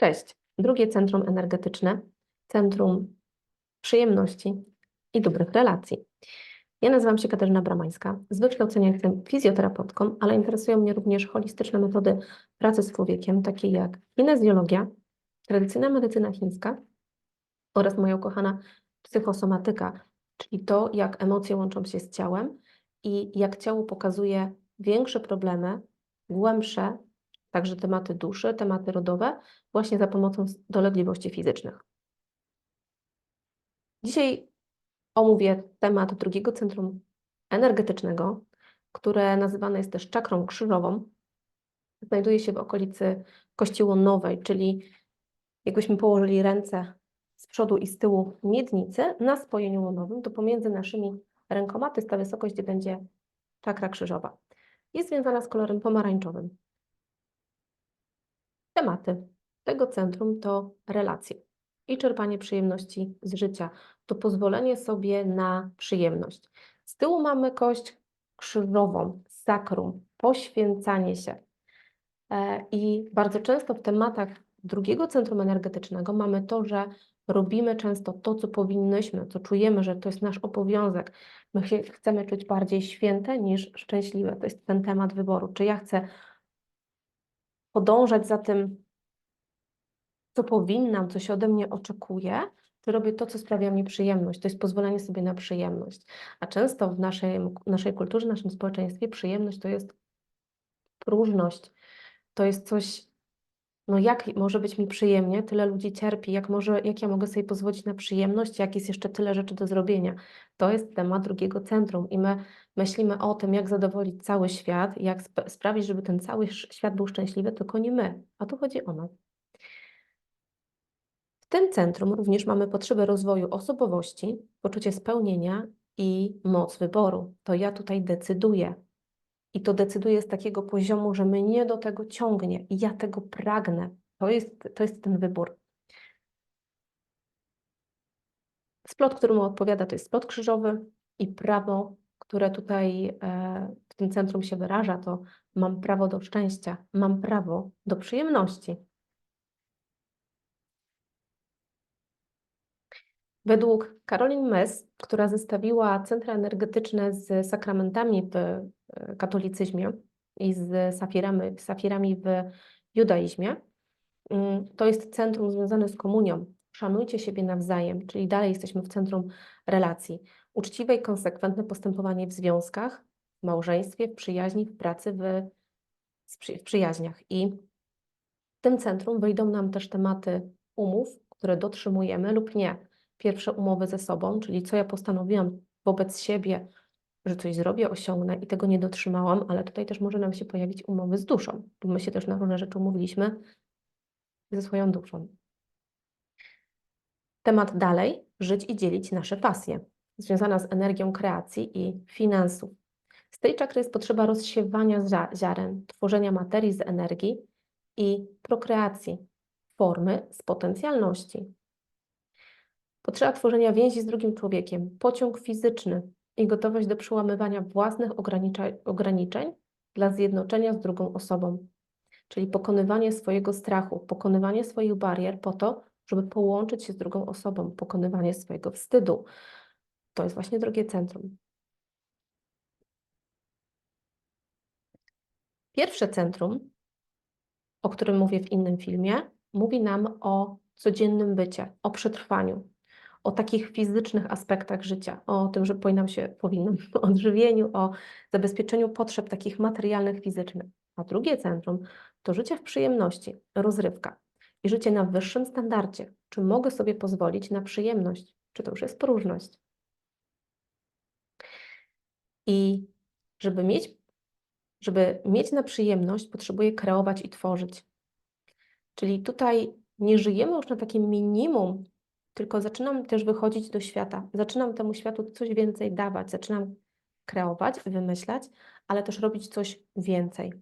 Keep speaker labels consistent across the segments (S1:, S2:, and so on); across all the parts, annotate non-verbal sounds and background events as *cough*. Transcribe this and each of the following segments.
S1: Cześć. Drugie centrum energetyczne, centrum przyjemności i dobrych relacji. Ja nazywam się Katarzyna Bramańska. Z wykształcenia jestem fizjoterapeutką, ale interesują mnie również holistyczne metody pracy z człowiekiem, takie jak kinezjologia, tradycyjna medycyna chińska oraz moja ukochana psychosomatyka, czyli to, jak emocje łączą się z ciałem i jak ciało pokazuje większe problemy, głębsze, także tematy duszy, tematy rodowe, właśnie za pomocą dolegliwości fizycznych. Dzisiaj omówię temat drugiego centrum energetycznego, które nazywane jest też czakrą krzyżową. Znajduje się w okolicy kości łonowej, czyli jakbyśmy położyli ręce z przodu i z tyłu miednicy na spojeniu łonowym, to pomiędzy naszymi rękoma to jest ta wysokość, gdzie będzie czakra krzyżowa. Jest związana z kolorem pomarańczowym. Tematy tego centrum to relacje i czerpanie przyjemności z życia, to pozwolenie sobie na przyjemność. Z tyłu mamy kość krzyżową, sakrum, poświęcanie się. E, I bardzo często w tematach drugiego centrum energetycznego mamy to, że robimy często to, co powinnyśmy, co czujemy, że to jest nasz obowiązek. My chcemy czuć bardziej święte niż szczęśliwe. To jest ten temat wyboru. Czy ja chcę podążać za tym, co powinnam, co się ode mnie oczekuje, czy robię to, co sprawia mi przyjemność. To jest pozwolenie sobie na przyjemność. A często w naszej, naszej kulturze, naszym społeczeństwie przyjemność to jest próżność. To jest coś, no jak może być mi przyjemnie, tyle ludzi cierpi, jak, może, jak ja mogę sobie pozwolić na przyjemność, jak jest jeszcze tyle rzeczy do zrobienia. To jest temat drugiego centrum i my myślimy o tym, jak zadowolić cały świat, jak sp- sprawić, żeby ten cały świat był szczęśliwy, tylko nie my, a tu chodzi o nas. W tym centrum również mamy potrzebę rozwoju osobowości, poczucie spełnienia i moc wyboru. To ja tutaj decyduję. I to decyduję z takiego poziomu, że mnie do tego ciągnie i ja tego pragnę. To jest, to jest ten wybór. Splot, który mu odpowiada, to jest splot krzyżowy i prawo, które tutaj e, w tym centrum się wyraża, to mam prawo do szczęścia, mam prawo do przyjemności. Według Caroline Mess, która zestawiła centra energetyczne z sakramentami w katolicyzmie i z safirami, safirami w judaizmie, mm, to jest centrum związane z komunią. Szanujcie siebie nawzajem, czyli dalej jesteśmy w centrum relacji. Uczciwe i konsekwentne postępowanie w związkach, w małżeństwie, w przyjaźni, w pracy, w, w przyjaźniach. I w tym centrum wyjdą nam też tematy umów, które dotrzymujemy lub nie. Pierwsze umowy ze sobą, czyli co ja postanowiłam wobec siebie, że coś zrobię, osiągnę i tego nie dotrzymałam, ale tutaj też może nam się pojawić umowy z duszą, my się też na różne rzeczy umówiliśmy ze swoją duszą. Temat dalej, żyć i dzielić nasze pasje, związana z energią kreacji i finansów. Z tej czakry jest potrzeba rozsiewania zia- ziaren, tworzenia materii z energii i prokreacji, formy z potencjalności. Potrzeba tworzenia więzi z drugim człowiekiem, pociąg fizyczny i gotowość do przełamywania własnych ograniczeń dla zjednoczenia z drugą osobą. Czyli pokonywanie swojego strachu, pokonywanie swoich barier po to, żeby połączyć się z drugą osobą, pokonywanie swojego wstydu. To jest właśnie drugie centrum. Pierwsze centrum, o którym mówię w innym filmie, mówi nam o codziennym bycie, o przetrwaniu, o takich fizycznych aspektach życia, o tym, że powinnam się, powinnam, *laughs* o odżywieniu, o zabezpieczeniu potrzeb takich materialnych, fizycznych. A drugie centrum to życie w przyjemności, rozrywka i życie na wyższym standardzie. Czy mogę sobie pozwolić na przyjemność? Czy to już jest próżność? I żeby mieć, żeby mieć na przyjemność, potrzebuję kreować i tworzyć. Czyli tutaj nie żyjemy już na takim minimum, tylko zaczynam też wychodzić do świata. Zaczynam temu światu coś więcej dawać, zaczynam kreować, wymyślać, ale też robić coś więcej.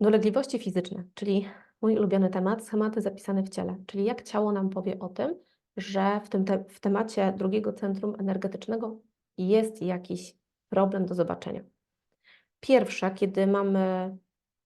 S1: Dolegliwości fizyczne, czyli mój ulubiony temat, schematy zapisane w ciele, czyli jak ciało nam powie o tym, że w tym te, w temacie drugiego centrum energetycznego jest jakiś problem do zobaczenia. Pierwsze, kiedy mamy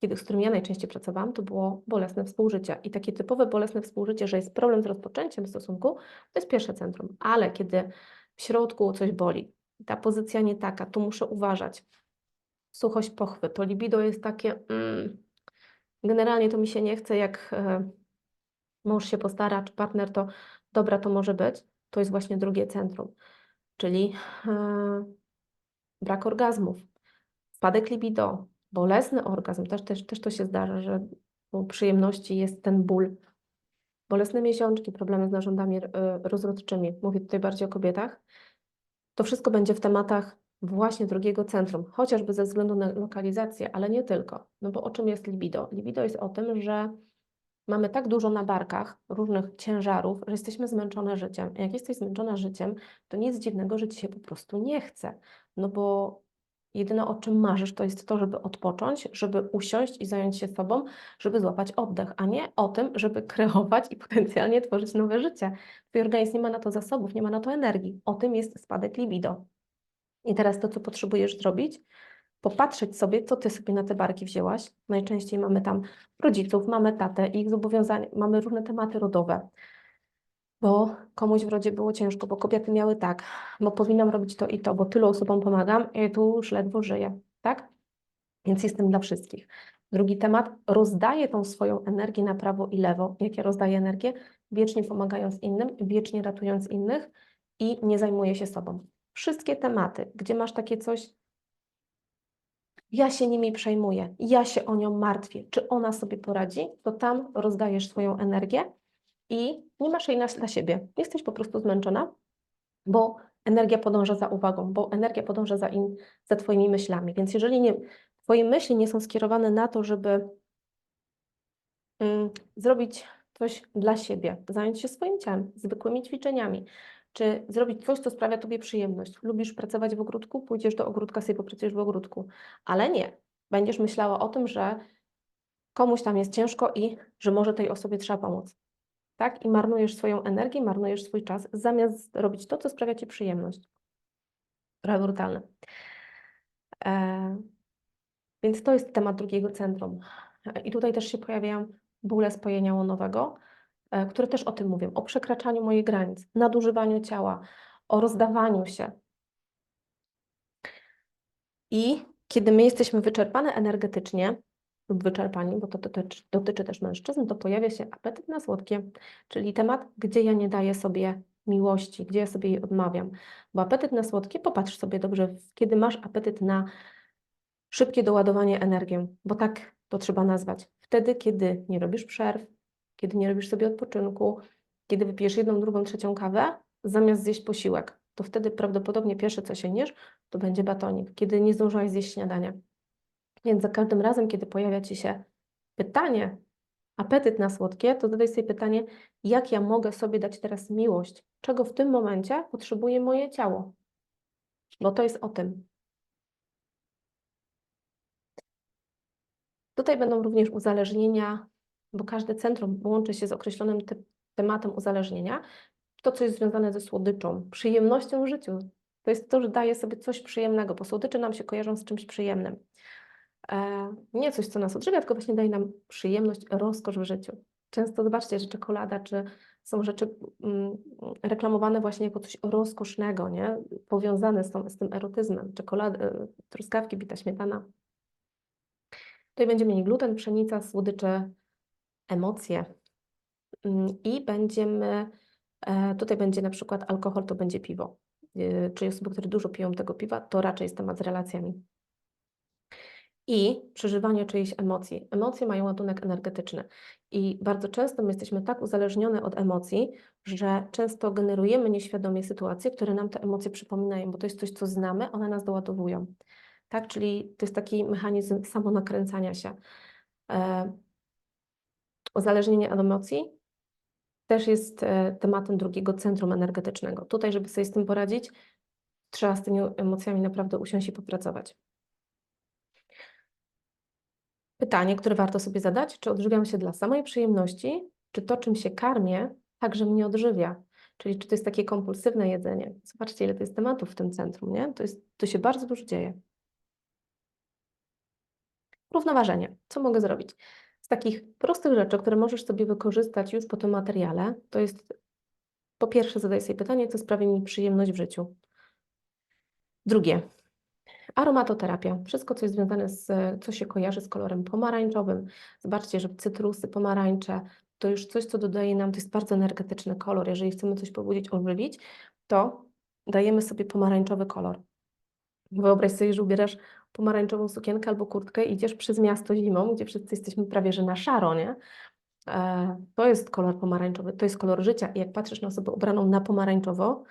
S1: kiedy, z którym ja najczęściej pracowałam, to było bolesne współżycie. I takie typowe bolesne współżycie, że jest problem z rozpoczęciem stosunku, to jest pierwsze centrum. Ale kiedy w środku coś boli, ta pozycja nie taka, tu muszę uważać, suchość pochwy, to libido jest takie, mm, generalnie to mi się nie chce, jak e, mąż się postara, czy partner, to dobra, to może być, to jest właśnie drugie centrum, czyli e, brak orgazmów, spadek libido, bolesny orgazm, też, też, też to się zdarza, że przyjemności jest ten ból, bolesne miesiączki, problemy z narządami e, rozrodczymi, mówię tutaj bardziej o kobietach, to wszystko będzie w tematach właśnie drugiego centrum, chociażby ze względu na lokalizację, ale nie tylko. No bo o czym jest libido? Libido jest o tym, że mamy tak dużo na barkach różnych ciężarów, że jesteśmy zmęczone życiem. Jak jesteś zmęczona życiem, to nic dziwnego, że ci się po prostu nie chce. No bo jedyne o czym marzysz, to jest to, żeby odpocząć, żeby usiąść i zająć się sobą, żeby złapać oddech, a nie o tym, żeby *laughs* kreować i potencjalnie tworzyć nowe życie. Twój organizm nie ma na to zasobów, nie ma na to energii. O tym jest spadek libido. I teraz to, co potrzebujesz zrobić, popatrzeć sobie, co ty sobie na te barki wzięłaś. Najczęściej mamy tam rodziców, mamy tatę, ich zobowiązań, mamy różne tematy rodowe. Bo komuś w rodzie było ciężko, bo kobiety miały tak, bo powinnam robić to i to, bo tylu osobom pomagam, i tu już ledwo żyję, tak? Więc jestem dla wszystkich. Drugi temat, rozdaję tą swoją energię na prawo i lewo. Jak ja rozdaję energię? Wiecznie pomagając innym, wiecznie ratując innych i nie zajmuję się sobą. Wszystkie tematy, gdzie masz takie coś, ja się nimi przejmuję, ja się o nią martwię, czy ona sobie poradzi, to tam rozdajesz swoją energię i nie masz jej na, dla siebie. Jesteś po prostu zmęczona, bo energia podąża za uwagą, bo energia podąża za, in, za Twoimi myślami. Więc jeżeli nie, Twoje myśli nie są skierowane na to, żeby mm, zrobić coś dla siebie, zająć się swoim ciałem, zwykłymi ćwiczeniami, czy zrobić coś, co sprawia Tobie przyjemność. Lubisz pracować w ogródku? Pójdziesz do ogródka, sobie popracujesz w ogródku. Ale nie. Będziesz myślała o tym, że komuś tam jest ciężko i że może tej osobie trzeba pomóc. Tak? I marnujesz swoją energię, marnujesz swój czas, zamiast robić to, co sprawia Ci przyjemność. Trochę brutalne. E, więc to jest temat drugiego centrum. E, I tutaj też się pojawiają bóle spojenia łonowego, E, które też o tym mówią, o przekraczaniu moich granic, nadużywaniu ciała, o rozdawaniu się. I kiedy my jesteśmy wyczerpane energetycznie lub wyczerpani, bo to dotyczy, dotyczy też mężczyzn, to pojawia się apetyt na słodkie, czyli temat, gdzie ja nie daję sobie miłości, gdzie ja sobie jej odmawiam. Bo apetyt na słodkie, popatrz sobie dobrze, kiedy masz apetyt na szybkie doładowanie energią, bo tak to trzeba nazwać. Wtedy, kiedy nie robisz przerw, kiedy nie robisz sobie odpoczynku, kiedy wypijesz jedną, drugą, trzecią kawę, zamiast zjeść posiłek, to wtedy prawdopodobnie pierwsze, co sięgniesz, to będzie batonik, kiedy nie zdążyłaś zjeść śniadania. Więc za każdym razem, kiedy pojawia Ci się pytanie, apetyt na słodkie, to zadaj sobie pytanie, jak ja mogę sobie dać teraz miłość, czego w tym momencie potrzebuje moje ciało. Bo to jest o tym. Tutaj będą również uzależnienia bo każde centrum łączy się z określonym te tematem uzależnienia, to, co jest związane ze słodyczą, przyjemnością w życiu. To jest to, że daje sobie coś przyjemnego, bo słodycze nam się kojarzą z czymś przyjemnym. E, nie coś, co nas odżywia, tylko właśnie daje nam przyjemność, rozkosz w życiu. Często zobaczcie, że czekolada, czy są rzeczy mm, reklamowane właśnie jako coś rozkosznego, nie? powiązane z, tą, z tym erotyzmem. Czekolada, e, truskawki, bita śmietana. Tutaj będzie mniej gluten, pszenica, słodycze emocje mm, i będziemy, e, tutaj będzie na przykład alkohol, to będzie piwo. Czyli osoby, które dużo piją tego piwa, to raczej jest temat z relacjami. I przeżywanie czyichś emocji. Emocje mają ładunek energetyczny i bardzo często my jesteśmy tak uzależnione od emocji, że często generujemy nieświadomie sytuacje, które nam te emocje przypominają, bo to jest coś, co znamy, one nas doładowują. Tak, czyli to jest taki mechanizm samonakręcania się. E, Uzależnienie od emocji też jest e, tematem drugiego centrum energetycznego. Tutaj, żeby sobie z tym poradzić, trzeba z tymi emocjami naprawdę usiąść i popracować. Pytanie, które warto sobie zadać, czy odżywiam się dla samej przyjemności, czy to, czym się karmię, także mnie odżywia? Czyli czy to jest takie kompulsywne jedzenie? Zobaczcie, ile to jest tematów w tym centrum, nie? To, jest, to się bardzo dużo dzieje. Równoważenie. Co mogę zrobić? Z takich prostych rzeczy, które możesz sobie wykorzystać już po tym materiale, to jest po pierwsze zadaj sobie pytanie, co sprawi mi przyjemność w życiu. Drugie, aromatoterapia. Wszystko, co jest związane z, co się kojarzy z kolorem pomarańczowym. Zobaczcie, że cytrusy, pomarańcze to już coś, co dodaje nam, to jest bardzo energetyczny kolor. Jeżeli chcemy coś pobudzić, ożywić, to dajemy sobie pomarańczowy kolor. Wyobraź sobie, że ubierasz pomarańczową sukienkę albo kurtkę i idziesz przez miasto zimą, gdzie wszyscy jesteśmy prawie że na szaro, nie? E, To jest kolor pomarańczowy, to jest kolor życia. I jak patrzysz na osobę ubraną na pomarańczowo,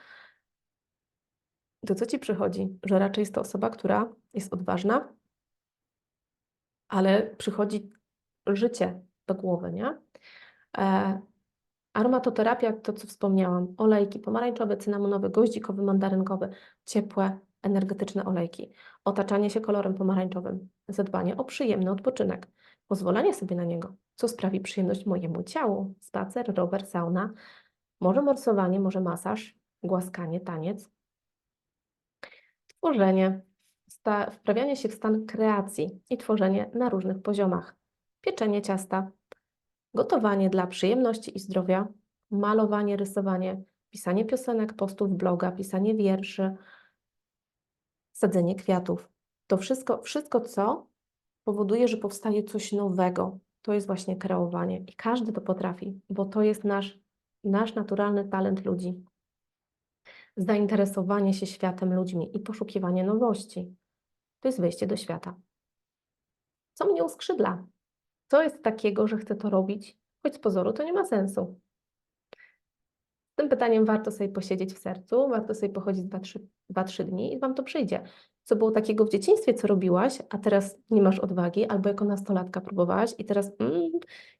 S1: to co ci przychodzi? Że raczej jest to osoba, która jest odważna, ale przychodzi życie do głowy, nie? E, Aromatoterapia, to co wspomniałam, olejki pomarańczowe, cynamonowe, goździkowy, mandarynkowy, ciepłe, energetyczne olejki, otaczanie się kolorem pomarańczowym, zadbanie o przyjemny odpoczynek, pozwolenie sobie na niego, co sprawi przyjemność mojemu ciału, spacer, rower, sauna, może morsowanie, może masaż, głaskanie, taniec, tworzenie, wprawianie się w stan kreacji i tworzenie na różnych poziomach, pieczenie ciasta, gotowanie dla przyjemności i zdrowia, malowanie, rysowanie, pisanie piosenek, postów, bloga, pisanie wierszy, sadzenie kwiatów. To wszystko, wszystko, co powoduje, że powstaje coś nowego, to jest właśnie kreowanie. I każdy to potrafi, bo to jest nasz, nasz naturalny talent ludzi. Zainteresowanie się światem, ludźmi i poszukiwanie nowości. To jest wejście do świata. Co mnie uskrzydla? Co jest takiego, że chcę to robić, choć z pozoru to nie ma sensu? Z tym pytaniem warto sobie posiedzieć w sercu, warto sobie pochodzić 2-3 dni i Wam to przyjdzie. Co było takiego w dzieciństwie, co robiłaś, a teraz nie masz odwagi, albo jako nastolatka próbowałaś i teraz, mm,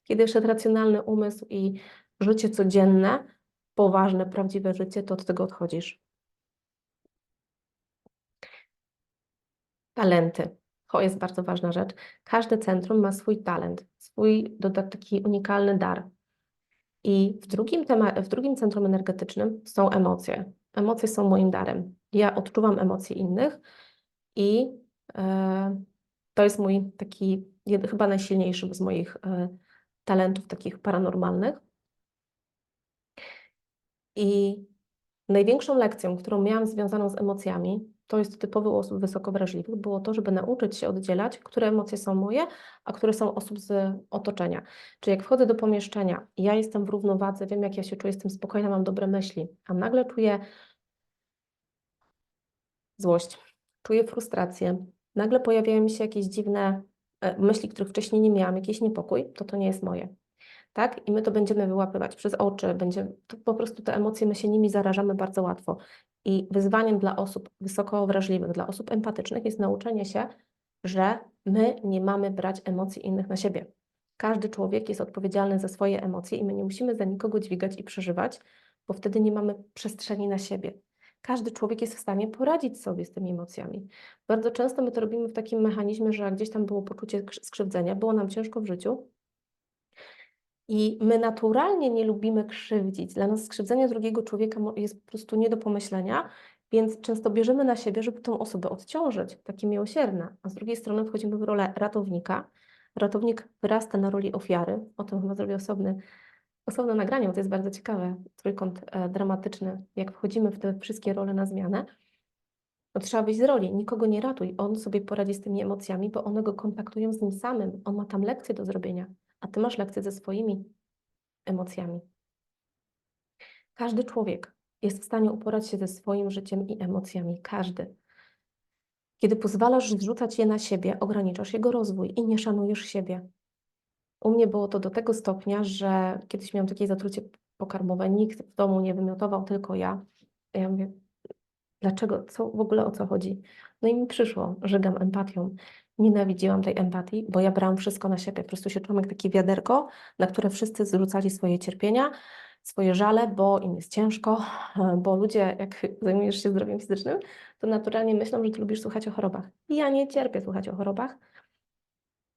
S1: kiedy szedł racjonalny umysł i życie codzienne, poważne, prawdziwe życie, to od tego odchodzisz. Talenty. To jest bardzo ważna rzecz. Każde centrum ma swój talent, swój taki unikalny dar. I w drugim, tema- w drugim centrum energetycznym są emocje. Emocje są moim darem. Ja odczuwam emocje innych i e, to jest mój taki, chyba najsilniejszy z moich e, talentów takich paranormalnych. I największą lekcją, którą miałam związaną z emocjami, to jest typowy u osób wysoko wrażliwych, było to, żeby nauczyć się oddzielać, które emocje są moje, a które są osób z otoczenia. Czyli jak wchodzę do pomieszczenia ja jestem w równowadze, wiem jak ja się czuję, jestem spokojna, mam dobre myśli, a nagle czuję złość, czuję frustrację, nagle pojawiają mi się jakieś dziwne e, myśli, których wcześniej nie miałam, jakiś niepokój, to to nie jest moje. Tak? I my to będziemy wyłapywać przez oczy, będzie, to po prostu te emocje, my się nimi zarażamy bardzo łatwo. I wyzwaniem dla osób wysoko wrażliwych, dla osób empatycznych jest nauczenie się, że my nie mamy brać emocji innych na siebie. Każdy człowiek jest odpowiedzialny za swoje emocje i my nie musimy za nikogo dźwigać i przeżywać, bo wtedy nie mamy przestrzeni na siebie. Każdy człowiek jest w stanie poradzić sobie z tymi emocjami. Bardzo często my to robimy w takim mechanizmie, że gdzieś tam było poczucie krz- skrzywdzenia, było nam ciężko w życiu, i my naturalnie nie lubimy krzywdzić. Dla nas skrzywdzenie drugiego człowieka jest po prostu nie do pomyślenia, więc często bierzemy na siebie, żeby tą osobę odciążyć, takie miłosierne. A z drugiej strony wchodzimy w rolę ratownika. Ratownik wyrasta na roli ofiary. O tym chyba zrobię osobny, osobne nagranie, bo to jest bardzo ciekawe. Trójkąt e, dramatyczny, jak wchodzimy w te wszystkie role na zmianę. No trzeba wyjść z roli, nikogo nie ratuj. On sobie poradzi z tymi emocjami, bo one go kontaktują z nim samym. On ma tam lekcje do zrobienia, a ty masz lekcje ze swoimi emocjami. Każdy człowiek jest w stanie uporać się ze swoim życiem i emocjami. Każdy. Kiedy pozwalasz zrzucać je na siebie, ograniczasz jego rozwój i nie szanujesz siebie. U mnie było to do tego stopnia, że kiedyś miałam takie zatrucie pokarmowe, nikt w domu nie wymiotował, tylko ja. Ja mówię, dlaczego, co w ogóle o co chodzi? No i mi przyszło, żegam empatią. Nienawidziłam tej empatii, bo ja brałam wszystko na siebie. Po prostu się czułam jak takie wiaderko, na które wszyscy zrzucali swoje cierpienia, swoje żale, bo im jest ciężko, *laughs* bo ludzie, jak zajmujesz się zdrowiem fizycznym, to naturalnie myślą, że ty lubisz słuchać o chorobach. I ja nie cierpię słuchać o chorobach,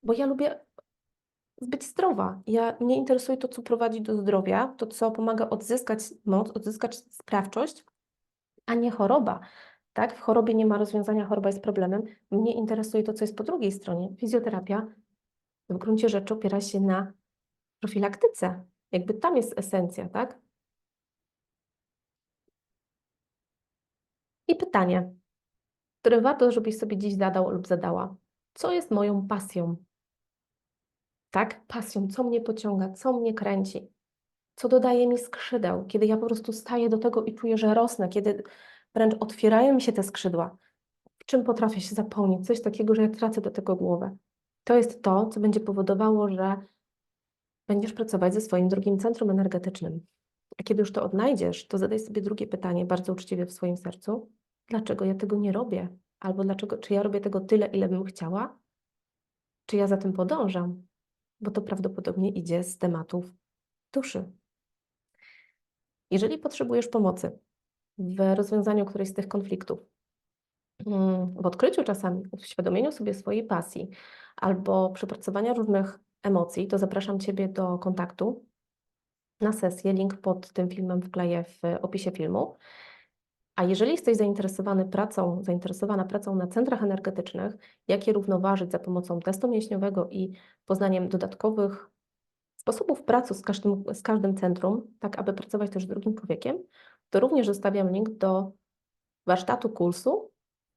S1: bo ja lubię być zdrowa. Ja, mnie interesuje to, co prowadzi do zdrowia, to, co pomaga odzyskać moc, odzyskać sprawczość, a nie choroba. Tak? W chorobie nie ma rozwiązania, choroba jest problemem. Mnie interesuje to, co jest po drugiej stronie. Fizjoterapia w gruncie rzeczy opiera się na profilaktyce. Jakby tam jest esencja, tak? I pytanie, które warto, żebyś sobie dziś zadał lub zadała. Co jest moją pasją? Tak, pasją, co mnie pociąga, co mnie kręci, co dodaje mi skrzydeł, kiedy ja po prostu staję do tego i czuję, że rosnę, kiedy wręcz otwierają mi się te skrzydła. W czym potrafię się zapełnić? Coś takiego, że ja tracę do tego głowę. To jest to, co będzie powodowało, że będziesz pracować ze swoim drugim centrum energetycznym. A kiedy już to odnajdziesz, to zadaj sobie drugie pytanie, bardzo uczciwie w swoim sercu. Dlaczego ja tego nie robię? Albo dlaczego, czy ja robię tego tyle, ile bym chciała? Czy ja za tym podążam? Bo to prawdopodobnie idzie z tematów duszy. Jeżeli potrzebujesz pomocy w rozwiązaniu którejś z tych konfliktów, mm, w odkryciu czasami, w uświadomieniu sobie swojej pasji albo przepracowania różnych emocji, to zapraszam Ciebie do kontaktu na sesję. Link pod tym filmem wkleję w opisie filmu. A jeżeli jesteś zainteresowany pracą, zainteresowana pracą na centrach energetycznych, jak je równoważyć za pomocą testu mięśniowego i poznaniem dodatkowych sposobów pracy z każdym, z każdym centrum, tak aby pracować też z drugim człowiekiem, to również zostawiam link do warsztatu kursu,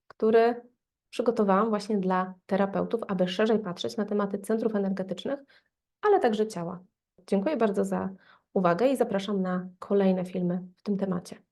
S1: który przygotowałam właśnie dla terapeutów, aby szerzej patrzeć na tematy centrów energetycznych, ale także ciała. Dziękuję bardzo za uwagę i zapraszam na kolejne filmy w tym temacie.